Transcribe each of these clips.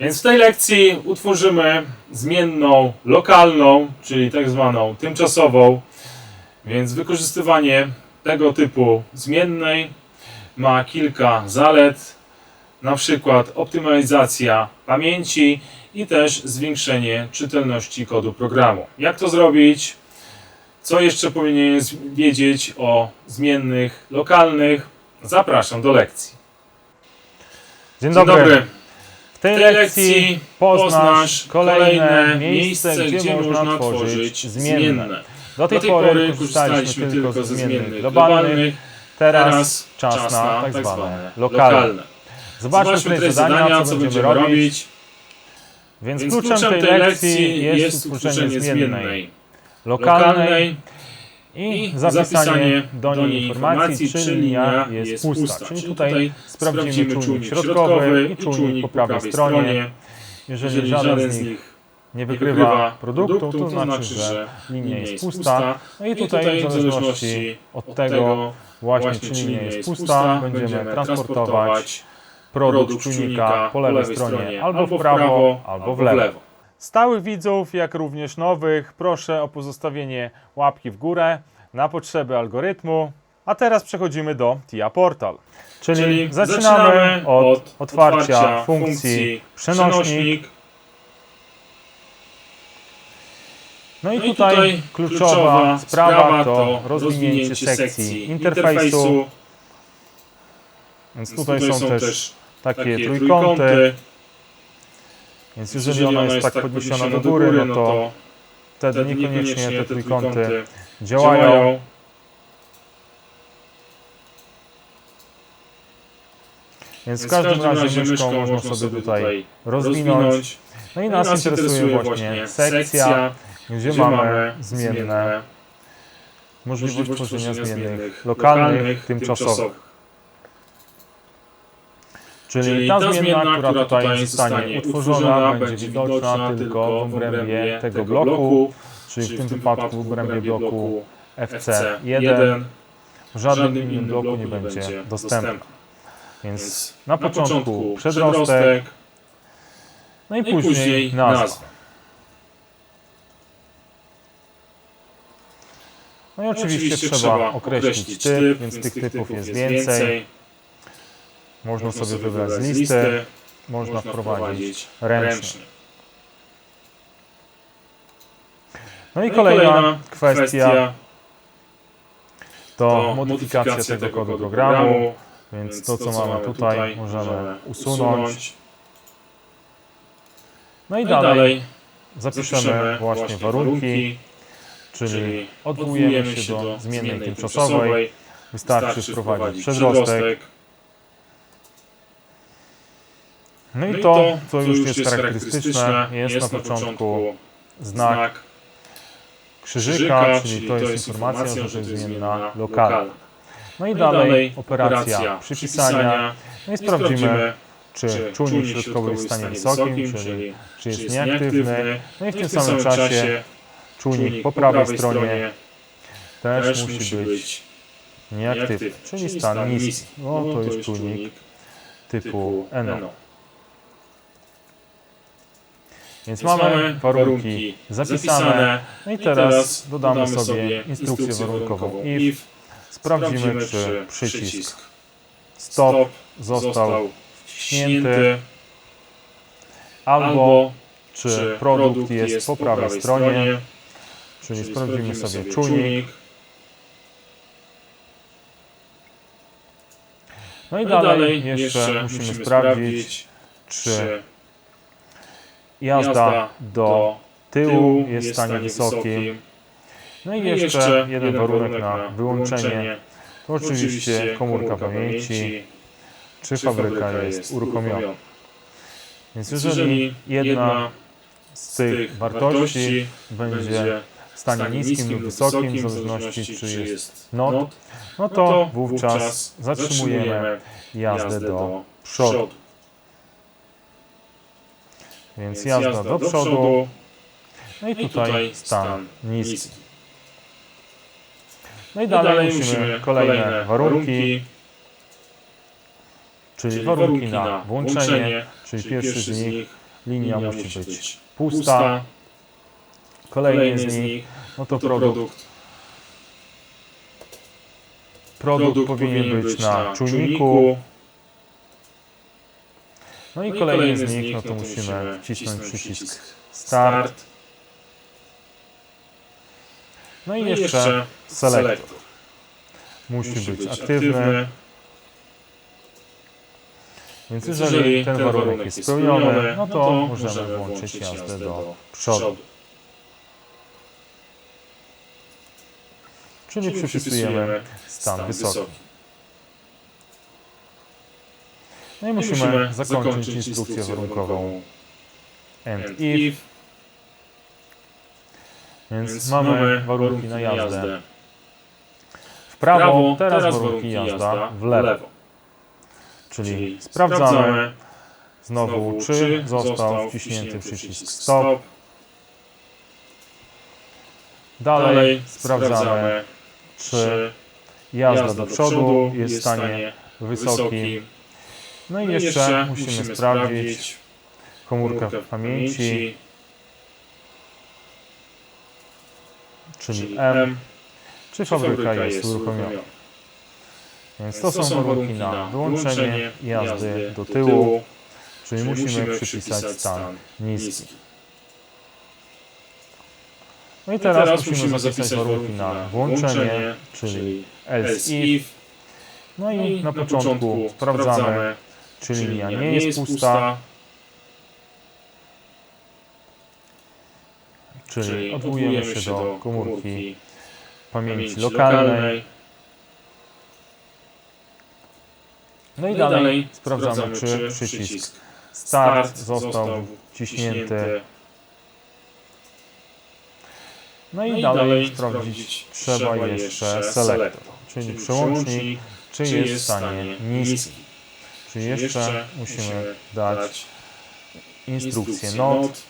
Więc w tej lekcji utworzymy zmienną lokalną, czyli tak zwaną tymczasową. Więc wykorzystywanie tego typu zmiennej ma kilka zalet, na przykład optymalizacja pamięci i też zwiększenie czytelności kodu programu. Jak to zrobić? Co jeszcze powinienem wiedzieć o zmiennych lokalnych? Zapraszam do lekcji. Dzień Dzień dobry. Tej lekcji poznasz kolejne miejsce, gdzie można tworzyć zmienne. Do tej pory korzystaliśmy tylko ze zmiennych globalnych, teraz czas na tak zwane lokalne. Zobaczmy tutaj zadania, co będziemy robić. Więc kluczem tej lekcji jest utworzenie zmiennej lokalnej i zapisanie do niej informacji, czy linia jest pusta. Czyli tutaj sprawdzimy czujnik środkowy i czujnik po prawej stronie. Jeżeli żaden z nich nie wykrywa produktu, to znaczy, że linia jest pusta. No i tutaj w zależności od tego właśnie, czy linia jest pusta, będziemy transportować produkt czujnika po lewej stronie albo w prawo, albo w lewo. Stałych widzów, jak również nowych, proszę o pozostawienie łapki w górę na potrzeby algorytmu. A teraz przechodzimy do TIA Portal. Czyli, Czyli zaczynamy od otwarcia funkcji przenośnik. No i No i tutaj kluczowa sprawa to rozwinięcie sekcji interfejsu. Więc tutaj są też takie trójkąty. Więc jeżeli ona jest tak podniesiona do góry, no to wtedy niekoniecznie te trójkąty działają. Więc w każdym razie myszką można sobie tutaj rozwinąć. No i nas interesuje właśnie sekcja, gdzie mamy zmienne, możliwość tworzenia zmiennych lokalnych, tymczasowych. Czyli ta zmienna, która tutaj zostanie utworzona, będzie widoczna tylko w obrębie tego bloku, czyli w tym wypadku w obrębie bloku FC1. W żadnym innym bloku nie będzie dostępna. Więc na początku przedrostek, no i później nazwa. No i oczywiście trzeba określić typ, więc tych typów jest więcej. Można sobie wybrać z listy, można wprowadzić ręcznie. No i kolejna kwestia to modyfikacja tego kodu programu, więc to co mamy tutaj możemy usunąć. No i dalej zapiszemy właśnie warunki, czyli odwołujemy się do zmiennej tymczasowej. Wystarczy wprowadzić przedrostek. No i to, co już jest charakterystyczne, jest na początku znak krzyżyka, czyli to jest informacja, że to jest zmienna lokalna. No i dalej operacja przypisania. No i sprawdzimy, czy czujnik środkowy jest w stanie wysokim, czyli czy jest nieaktywny. No i w tym samym czasie czujnik po prawej stronie też musi być nieaktywny, czyli stan niski. No to jest czujnik typu NO. Więc mamy warunki zapisane. No i teraz dodamy sobie instrukcję warunkową if. Sprawdzimy, czy przycisk stop został wciśnięty, albo czy produkt jest po prawej stronie, czyli sprawdzimy sobie czujnik. No i dalej jeszcze musimy sprawdzić, czy jazda do tyłu jest w stanie wysokim. No i jeszcze jeden warunek na wyłączenie to oczywiście komórka pamięci, czy fabryka jest uruchomiona. Więc jeżeli jedna z tych wartości będzie w stanie niskim lub wysokim, w zależności czy jest not, no to wówczas zatrzymujemy jazdę do przodu. Więc jazda do przodu, no i tutaj stan niski. No i dalej musimy kolejne warunki, czyli warunki na włączenie, czyli pierwszy z nich linia musi być pusta. Kolejny z nich, no to produkt. Produkt. Powinien być na czujniku. No i kolejny z nich, no to musimy wcisnąć przycisk Start. No i jeszcze selektor. Musi być aktywny. Więc jeżeli ten warunek jest spełniony, no to możemy włączyć jazdę do przodu. Czyli przypisujemy stan wysoki. No i musimy zakończyć instrukcję warunkową and if. Więc mamy warunki na jazdę w prawo, teraz warunki jazda w lewo. Czyli sprawdzamy znowu, czy został wciśnięty przycisk stop. Dalej sprawdzamy, czy jazda do przodu jest w stanie wysokim. No i jeszcze musimy sprawdzić komórkę w pamięci, czyli M, czy fabryka jest uruchomiona. Więc to są warunki na wyłączenie jazdy do tyłu, czyli musimy przypisać stan niski. No i teraz musimy zapisać warunki na włączenie, czyli else if. No i na początku sprawdzamy, czy linia nie jest pusta, czyli odwołujemy się do komórki pamięci lokalnej. No i dalej sprawdzamy, czy przycisk Start został wciśnięty. No i dalej sprawdzić trzeba jeszcze selektor, czyli przełącznik, czy jest w stanie niski. Czyli jeszcze musimy dać instrukcję NOT,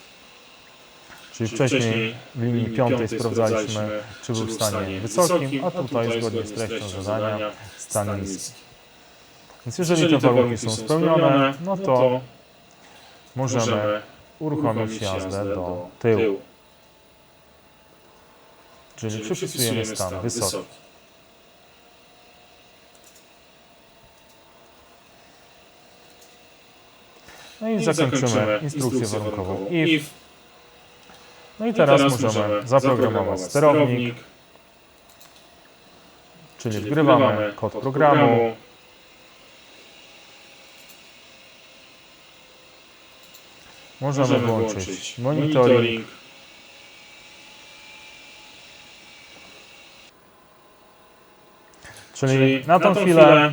czyli wcześniej w linii piątej sprawdzaliśmy, czy był w stanie wysokim, a tutaj zgodnie z treścią zadania stan niski. Więc jeżeli te warunki są spełnione, no to możemy uruchomić jazdę do tyłu. Czyli przypisujemy stan wysoki. No i zakończymy instrukcję warunkową if. No i teraz możemy zaprogramować sterownik, czyli wgrywamy kod programu. Możemy włączyć monitoring. Czyli na tą chwilę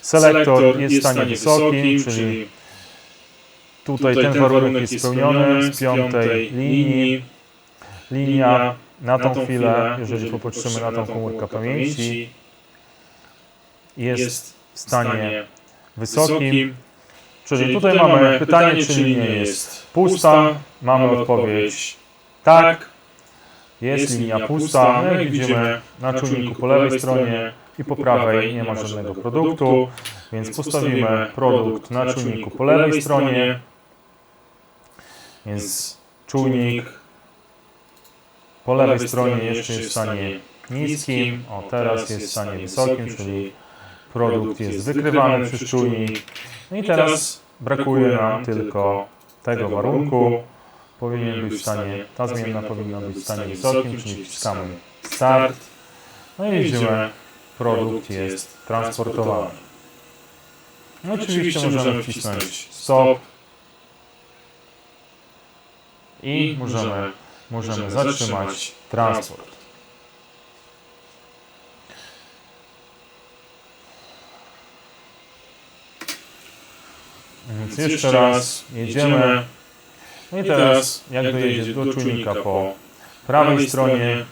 selektor jest w stanie wysokim, czyli tutaj ten warunek jest spełniony z piątej linii. Linia na tą chwilę, jeżeli popatrzymy na tą komórkę pamięci, jest w stanie wysokim. Czyli tutaj mamy pytanie, czy linia jest pusta. Mamy odpowiedź tak. Jest linia pusta. No jak widzimy na czujniku po lewej stronie i po prawej nie ma żadnego produktu, więc postawimy produkt na czujniku po lewej stronie. Więc czujnik po lewej stronie jeszcze jest w stanie niskim, o teraz jest w stanie wysokim, czyli produkt jest wykrywany przez czujnik. No i teraz brakuje nam tylko tego warunku. Powinien być w stanie, ta zmienna powinna być w stanie wysokim, czyli wciskamy start. No i widzimy, produkt jest transportowany. No oczywiście możemy wcisnąć stop i możemy, możemy zatrzymać transport. Więc jeszcze raz jedziemy. No i teraz jak dojedzie do czujnika po prawej stronie,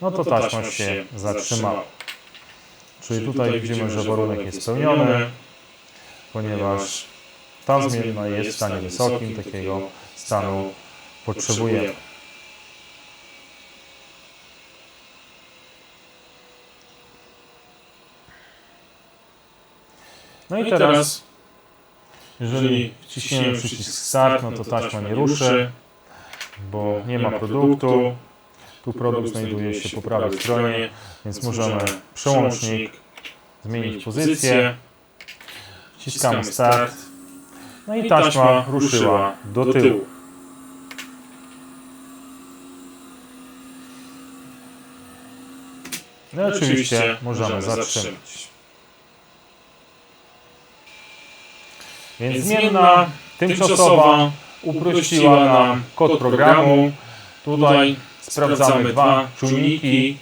no to taśma się zatrzymała. Czyli tutaj widzimy, że warunek jest spełniony, ponieważ ta zmienna jest w stanie wysokim, takiego stanu potrzebujemy. No i teraz Jeżeli wciśniemy przycisk start, no to taśma nie ruszy, bo nie ma produktu. Tu produkt znajduje się po prawej stronie, więc możemy przełącznik zmienić pozycję. Wciskamy start. No i taśma ruszyła do tyłu. No i oczywiście możemy zatrzymać. Więc zmienna tymczasowa uprościła nam kod programu. Tutaj sprawdzamy dwa czujniki,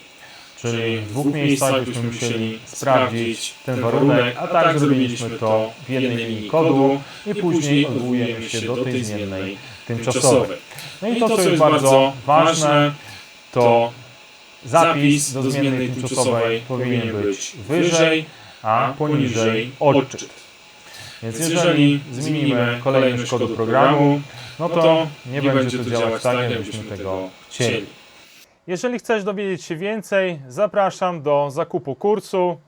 czyli w dwóch miejscach byśmy musieli sprawdzić ten warunek, a tak zrobiliśmy to w jednej linii kodu i później odwołujemy się do tej zmiennej tymczasowej. No i to, co jest bardzo ważne, to zapis do zmiennej tymczasowej powinien być wyżej, a poniżej odczyt. Więc jeżeli zmienimy kolejność kodu programu, no to nie będzie to działać tak, jakbyśmy tego chcieli. Jeżeli chcesz dowiedzieć się więcej, zapraszam do zakupu kursu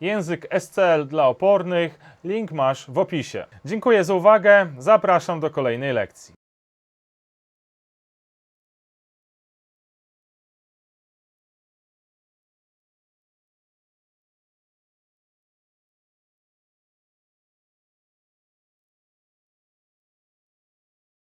Język SCL dla opornych. Link masz w opisie. Dziękuję za uwagę. Zapraszam do kolejnej lekcji.